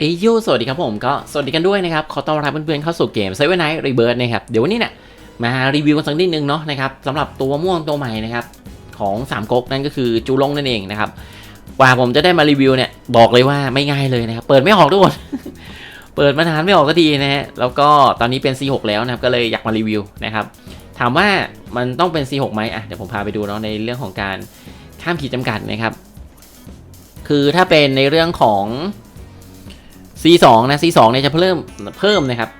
เอยโยสวัสดีครับผมก็สวัสดีกันด้วยนะครับ ขอต้อนรับเพื่อนๆเข้าสู่เกม s ซเว่นไนท์รีเบิร์ดนะครับ เดี๋ยววันนี้เนี่ยมารีวิวกันสักนิดนึงเนาะนะครับสำหรับตัวม่วงตัวใหม่นะครับ ของสามก๊กนั่นก็คือจูลงนั่นเองนะครับกว่าผมจะได้มารีวิวเนี่ยบอกเลยว่าไม่ง่ายเลยนะครับ เปิดไม่ออกทุกคนเปิดมานานไม่ออกสักทีนะฮะแล้วก็ตอนนี้เป็น C6 แล้วนะครับก็เลยอยากมารีวิวนะครับถามว่ามันต้องเป็น C6 ไหมอะเดี๋ยวผมพาไปดูเนาะในเรื่องของการข้ามขีดจำกัดนะครับ คือถ้าเป็นในเรื่องของ C2 นะ C2 เนี่ยจะเพิ่มเพิ่มนะครับ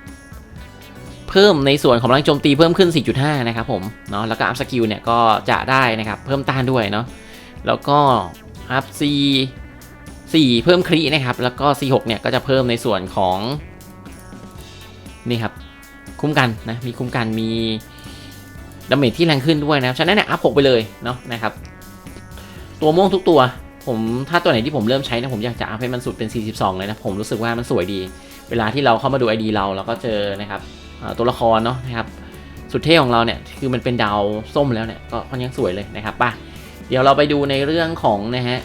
เพิ่มในส่วนของพลังโจมตีเพิ่มขึ้น 4.5 นะครับผมเนาะแล้วก็อัพสกิลเนี่ยก็จะได้นะครับเพิ่มต้านด้วยเนาะแล้วก็อัพ C 4 เพิ่มครีนะครับ แล้วก็ C6 เนี่ยก็จะเพิ่มในส่วนของนี่ครับคุ้มกันนะมีคุ้มกันมีดาเมจที่แรงขึ้นด้วยนะครับฉะนั้นเนี่ยอัพ6ไปเลยเนาะนะครับตัวม่วงทุกตัว ผมถ้าตัวไหนที่ผมเริ่มใช้นะผมอยากจะอัพให้มันสุดเป็น 42 เลยนะ ผมรู้สึกว่ามันสวยดี เวลาที่เราเข้ามาดู ID เราเราก็เจอนะครับตัวละครเนาะนะครับสุดเท่ของเราเนี่ยคือมันเป็นดาวส้มแล้วเนี่ยก็ค่อนข้างสวยเลยนะครับป่ะเดี๋ยวเราไปดูในเรื่องของนะฮะ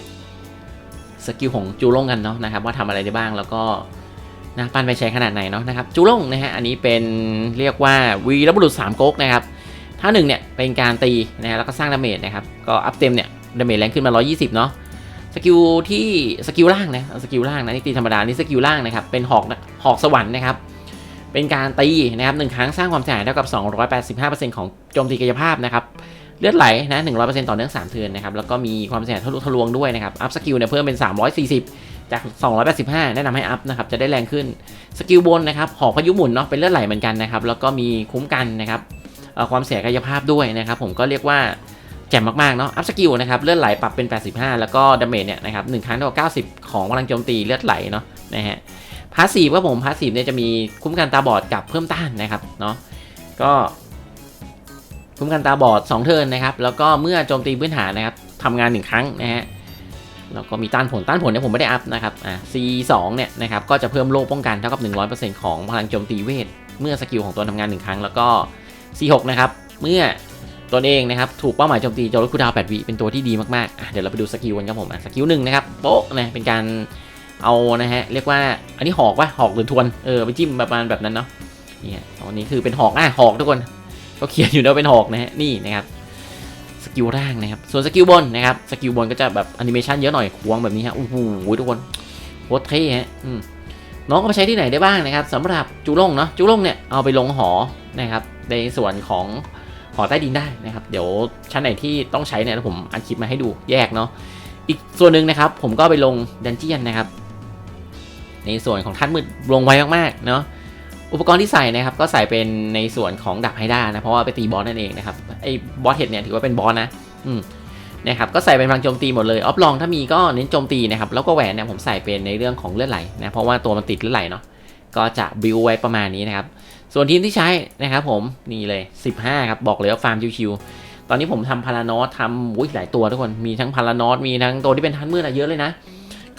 สกิลของจูลงกันเนาะนะครับว่าทำอะไรได้บ้างแล้วก็นะปั้นไปใช้ขนาดไหนเนาะนะครับจูลงนะฮะอันนี้เป็นเรียกว่าวีรบุรุษสามก๊กนะครับถ้าหนึ่งเนี่ยเป็นการตีนะฮะแล้วก็สร้างดาเมจนะครับก็อัพเต็มเนี่ยดาเมจแรงขึ้นมา 120 เนาะ สกิลที่สกิลล่างนะสกิลล่างนะนี่ตีธรรมดานี่สกิลล่างนะครับเป็นหอกนะหอกสวรรค์นะครับเป็นการตีนะครับหนึ่งครั้งสร้างความเสียหายเท่ากับ 285%ของโจมตีกายภาพนะครับเลือดไหลนะ100%ต่อเนื่อง3เทิร์นนะครับแล้วก็มีความเสียหายทะลุทะลวงด้วยนะครับอัพสกิลเนี่ยเพิ่มเป็น 340 จาก 285 แนะนำให้อัพนะครับจะได้แรงขึ้นสกิลบนนะครับหอกพายุหมุนเนาะเป็นเลือดไหลเหมือนกันนะครับแล้วก็มีคุ้มกันนะครับความเสียกายภาพด้วยนะครับผมก็เรียกว่า จ่มมากๆเนาะ อัพสกิลนะครับ เลือดไหลปรับเป็น 85 แล้วก็ดาเมจเนี่ยนะครับหนึ่งครั้งเท่ากับ90 ของพลังโจมตีเลือดไหลเนาะนะฮะพาสซีฟว่าผมพาสซีฟเนี่ยจะมีคุ้มกันตาบอดกับเพิ่มต้านนะครับเนาะก็ คุ้มกันตาบอด 2 เทิร์นนะครับ แล้วก็เมื่อโจมตีพื้นฐานนะครับทำงาน 1 ครั้งนะฮะแล้วก็มีต้านผลต้านผลเนี่ยผมไม่ได้อัพนะครับอ่า C2 เนี่ยนะครับก็จะเพิ่มโล่ป้องกันเท่ากับ 100%ของพลังโจมตีเวท เมื่อสกิลของตัวทำงาน 1 ครั้ง แล้วก็ C6 นะครับเมื่อ ตนเองนะครับถูกเป้าหมายโจมตีจะลดคูดาว8วิเป็นตัวที่ดีมากๆเดี๋ยวเราไปดูสกิลกันครับผมสกิลหนึ่งนะครับโป๊ะนะเป็นการเอานะฮะเรียกว่าอันนี้หอกวะหอกหรือทวนเออไปจิ้มประมาณแบบนั้นเนาะนี่อันนี้คือเป็นหอกอะหอกทุกคนก็เขียนอยู่แล้วเป็นหอกนะฮะนี่นะครับสกิลร่างนะครับส่วนสกิลบนนะครับสกิลบนก็จะแบบแอนิเมชันเยอะหน่อยควงแบบนี้ฮะโอ้โหทุกคนโคตรเท่ฮะน้องก็ไปใช้ที่ไหนได้บ้างนะครับสำหรับจูลงเนาะจูลงเนี่ยเอาไปลงหอนะครับในส่วนของ หอใต้ดินได้นะครับ เดี๋ยวชั้นไหนที่ต้องใช้เนี่ยผมอัดคลิปมาให้ดูแยกเนาะอีกส่วนหนึ่งนะครับ ผมก็ไปลงดันเจียนนะครับ ในส่วนของท่านมืดลงไวมากๆเนาะอุปกรณ์ที่ใส่นะครับ ก็ใส่เป็นในส่วนของดาบไฮด้านะเพราะว่าไปตีบอสนั่นเองนะครับไอ้บอสเห็ดเนี่ยถือว่าเป็นบอสนะ อืมนะครับก็ใส่เป็นพลังโจมตีหมดเลยออฟลองถ้ามีก็เน้นโจมตีนะครับแล้วก็แหวนเนี่ยผมใส่เป็นในเรื่องของเลือดไหลนะเพราะว่าตัวมันติดเลือดไหลเนาะก็จะบิวไว้ประมาณนี้นะครับ ส่วนทีมที่ใช้นะครับผมนี่เลย 15 ครับ บอกเลยว่าฟาร์มชิวๆตอนนี้ผมทำพารานอสทำอุ้ยหลายตัวทุกคนมีทั้งพารานอสมีทั้งตัวที่เป็นทันมืดอะเยอะเลยนะ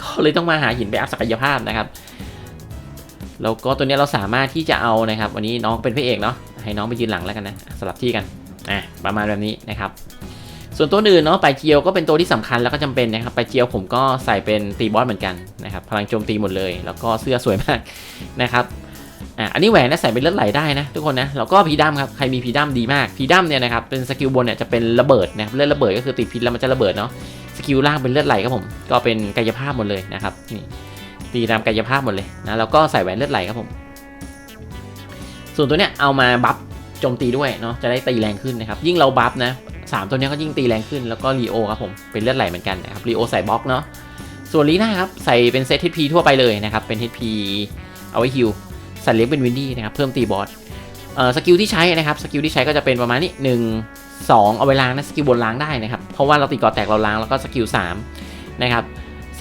ก็เลยต้องมาหาหินไปอัพศักยภาพนะครับแล้วก็ตัวนี้เราสามารถที่จะเอานะครับ วันนี้น้องเป็นพระเอกเนาะให้น้องไปยืนหลังแล้วกันนะสลับที่กันอะประมาณแบบนี้นะครับ ส่วนตัวอื่นเนาะไปเจียวก็เป็นตัวที่สำคัญแล้วก็จำเป็นนะครับไปเจียวผมก็ใส่เป็นตีบอสเหมือนกันนะครับพลังโจมตีหมดเลย แล้วก็เสื้อสวยมากนะครับ อะอันนี้แหวนนะใส่เป็นเลือดไหลได้นะทุกคนนะแล้วก็พีดัมครับใครมีพีดัมดีมากพีดัมเนี่ยนะครับเป็นสกิลบนเนี่ยจะเป็นระเบิดนะครับเลือดระเบิดก็คือติดพิษแล้วมันจะระเบิดเนาะสกิลล่างเป็นเลือดไหลครับผม ก็เป็นกายภาพหมดเลยนะครับนี่ตีตามกายภาพหมดเลยนะแล้วก็ใส่แหวนเลือดไหลครับผม ส่วนตัวเนี้ยเอามาบัฟโจมตีด้วยเนาะจะได้ตีแรงขึ้นนะครับยิ่งเราบัฟนะสามตัวเนี้ยก็ยิ่งตีแรงขึ้นแล้วก็รีโอครับผมเป็นเลือดไหลเหมือนกันนะครับรีโอใส่บล็อกเนาะส่วนลีน่าครับใส่เป็นเซต HP ทั่วไปเลยนะครับเป็น HP เอาไว้ฮิล สัตว์เลี้ยงเป็นวินดี้นะครับเพิ่มตีบอสเอ่อสกิลที่ใช้นะครับสกิลที่ใช้ก็จะเป็นประมาณนี้หนึ่งสองเอาไว้ล้างนะสกิลบนล้างได้นะครับเพราะว่าเราตีก่อแตกเราล้างแล้วก็สกิลสามนะครับ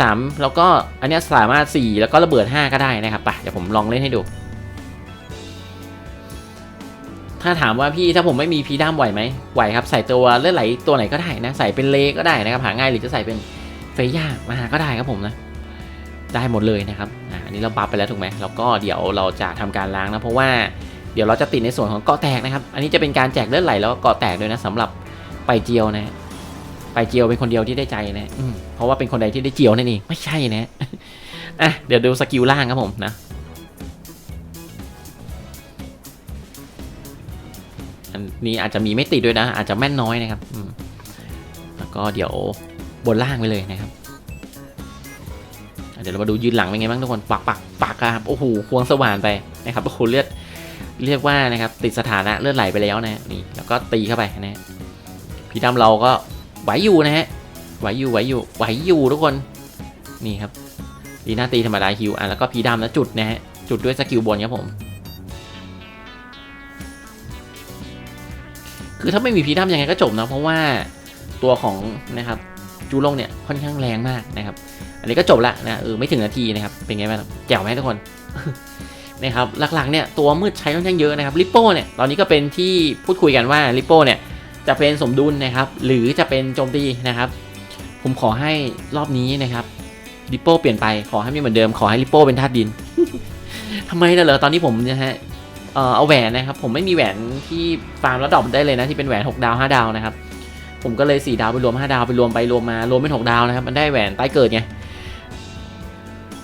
สามแล้วก็อันนี้สามารถสี่แล้วก็ระเบิดห้าก็ได้นะครับไปเดี๋ยวผมลองเล่นให้ดู ถ้าถามว่าพี่ถ้าผมไม่มีพีด้ามไหวไหมไหวครับใส่ตัวเลือดไหลตัวไหนก็ได้นะใส่เป็นเลก็ได้นะครับหาง่ายหรือจะใส่เป็นเฟย่ามาก็ได้ครับผมนะได้หมดเลยนะครับ อันนี้เราบัฟไปแล้วถูกไหมแล้วก็เดี๋ยวเราจะทำการล้างนะเพราะว่าเดี๋ยวเราจะติดในส่วนของเกาะแตกนะครับ อันนี้จะเป็นการแจกเลือดไหลแล้วก็เกาะแตกด้วยนะสำหรับไปเจียวนะไปเจียวเป็นคนเดียวที่ได้ใจนะอืเพราะว่าเป็นคนใดที่ได้เจียวนั่นเองไม่ใช่นะอะเดี๋ยวดูสกิลล่างครับผมนะอันนี้อาจจะมีไม่ติดด้วยนะ อาจจะแม่นน้อยนะครับอืแล้วก็เดี๋ยวบนล่างไปเลยนะครับ เดี๋ยวเรามาดูยืนหลังเป็นไงบ้างทุกคนปักปักปักครับโอ้โหควงสว่านไปนะครับโอ้โหเลือดเรียกว่านะครับติดสถานะเลือดไหลไปแล้วนะนี่แล้วก็ตีเข้าไปนะฮะพี่ดำเราก็ไหวอยู่นะฮะไหวอยู่ไหวอยู่ไหวอยู่ทุกคนนี่ครับดีหน้าตีธรรมดาฮิวอะแล้วก็พีดำแล้วจุดนะฮะจุดด้วยสกิลบนครับผมคือถ้าไม่มีพีดัมยังไงก็จบนะเพราะว่าตัวของนะครับ จูลงเนี่ยค่อนข้างแรงมากนะครับ อันนี้ก็จบละนะเออไม่ถึงนาทีนะครับ เป็นไงบ้างแจ๋วไหมทุกคนนะครับหลักๆเนี่ยตัวมืดใช้ค่อนข้างเยอะนะครับลิปโป้เนี่ยตอนนี้ก็เป็นที่พูดคุยกันว่าลิปโป้เนี่ยจะเป็นสมดุลนะครับ หรือจะเป็นโจมตีนะครับ ผมขอให้รอบนี้นะครับลิปโป้เปลี่ยนไปขอให้ไม่เหมือนเดิมขอให้ลิปโป้เป็นธาตุดินทำไมล่ะเหรอตอนนี้ผมนะฮะเออเอาแหวนนะครับ ผมไม่มีแหวนที่ฟาร์มแล้วดรอปได้เลยนะที่เป็นแหวน 6 ดาว 5 ดาวนะครับ ผมก็เลย4ดาวไปรวม 5 ดาวไปรวมไปรวมมารวมเป็น6ดาวนะครับ มันได้แหวนใต้เกิดไง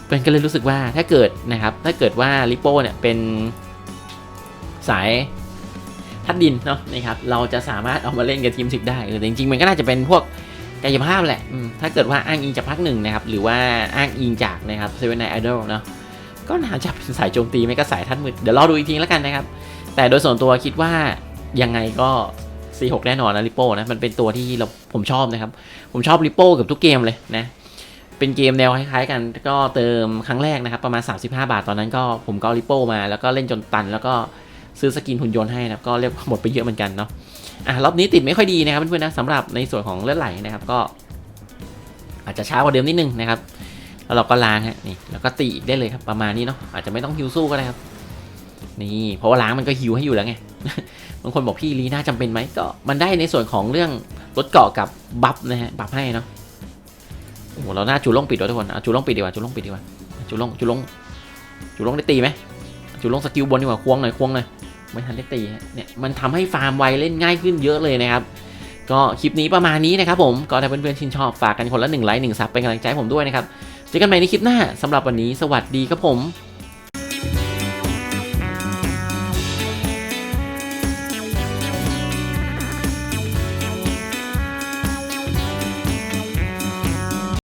เป็นก็เลยรู้สึกว่าถ้าเกิดนะครับ ถ้าเกิดว่าลิโป้เนี่ยเป็นสายทัดดินเนาะนะครับ เราจะสามารถเอามาเล่นกับทีมสิกได้เออจริงๆ มันก็น่าจะเป็นพวกกายภาพแหละ ถ้าเกิดว่าอ้างอิงจากภาคหนึ่งนะครับ หรือว่าอ้างอิงจากนะครับเซเว่นไนไอดอลเนาะ ก็น่าจะเป็นสายโจมตีไม่ก็สายท่านมืด เดี๋ยวรอดูอีกทีแล้วกันนะครับ แต่โดยส่วนตัวคิดว่ายังไงก็ C6 แน่นอนนะริปโป้นะมันเป็นตัวที่เราผมชอบนะครับ ผมชอบริปโป้กับทุกเกมเลยนะ เป็นเกมแนวคล้ายๆกันก็เติมครั้งแรกนะครับประมาณ 35 บาทตอนนั้นก็ผมก็ริปโป้มาแล้วก็เล่นจนตัน แล้วก็ซื้อสกินหุ่นยนต์ให้นะก็เรียกหมดไปเยอะเหมือนกันเนาะอะรอบนี้ติดไม่ค่อยดีนะครับเพื่อนๆนะสำหรับในส่วนของเลือดไหลนะครับก็ อาจจะช้ากว่าเดิมนิดนึงนะครับแล้วเราก็ล้างฮะนี่แล้วก็ตีอีกได้เลยครับประมาณนี้เนาะอาจจะไม่ต้องฮิวสู้ก็ได้ครับนี่เพราะว่าล้างมันก็ฮิวให้อยู่แล้วไง บางคนบอกพี่ลีน่าจำเป็นไหมก็มันได้ในส่วนของเรื่องลดเกาะกับบัฟนะฮะบัฟให้เนาะโอ้โหเราหน้าจูล่งปิดด้วยทุกคนเอาจูล่งปิดดีกว่าจูล่งปิดดีกว่าจูล่งจูล่งจูล่งได้ตีไหมจูล่งสกิลบนดีกว่าควงหน่อยควงหน่อยไม่ทันได้ตีเนี่ยมันทำให้ฟาร์มไวเล่นง่ายขึ้นเยอะเลยนะครับก็คลิปนี้ประมาณนี้นะครับผมก็ถ้าเพื่อนๆชื่นชอบฝากกันคนละหนึ่งไลค์หนึ่งซับเป็นกำลังใจผมด้วยนะครับเจอกันใหม่ในคลิปหน้าสำหรับวันนี้สวัสดีครับผม